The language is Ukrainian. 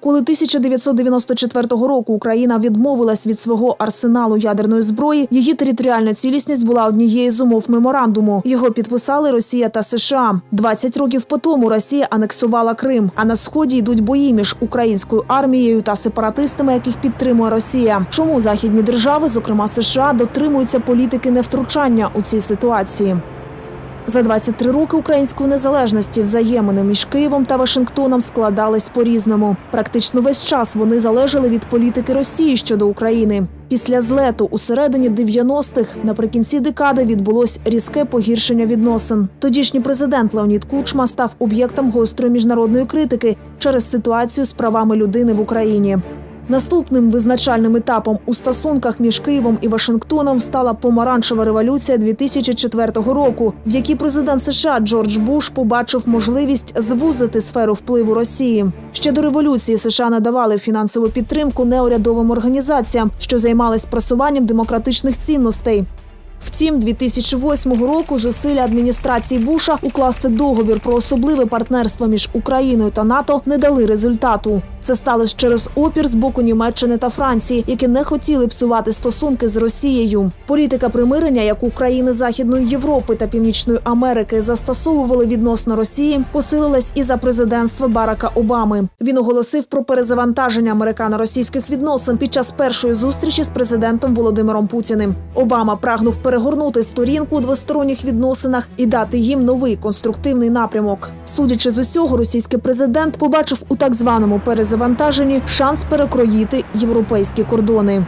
Коли 1994 року Україна відмовилась від свого арсеналу ядерної зброї, її територіальна цілісність була однією з умов меморандуму. Його підписали Росія та США. 20 років по тому Росія анексувала Крим. А на сході йдуть бої між українською армією та сепаратистами, яких підтримує Росія. Чому західні держави, зокрема США, дотримуються політики невтручання у цій ситуації? За 23 роки української незалежності взаємини між Києвом та Вашингтоном складались по-різному. Практично весь час вони залежали від політики Росії щодо України. Після злету у середині 90-х наприкінці декади відбулось різке погіршення відносин. Тодішній президент Леонід Кучма став об'єктом гострої міжнародної критики через ситуацію з правами людини в Україні. Наступним визначальним етапом у стосунках між Києвом і Вашингтоном стала помаранчева революція 2004 року, в якій президент США Джордж Буш побачив можливість звузити сферу впливу Росії. Ще до революції США надавали фінансову підтримку неурядовим організаціям, що займались просуванням демократичних цінностей. Втім, 2008 року зусилля адміністрації Буша укласти договір про особливе партнерство між Україною та НАТО не дали результату. Це сталося через опір з боку Німеччини та Франції, які не хотіли псувати стосунки з Росією. Політика примирення, яку країни Західної Європи та Північної Америки застосовували відносно Росії, посилилась і за президентства Барака Обами. Він оголосив про перезавантаження американо-російських відносин під час першої зустрічі з президентом Володимиром Путіним. Обама прагнув перегорнути сторінку у двосторонніх відносинах і дати їм новий конструктивний напрямок. Судячи з усього, російський президент побачив у так званому перезавантаженні шанс перекроїти європейські кордони.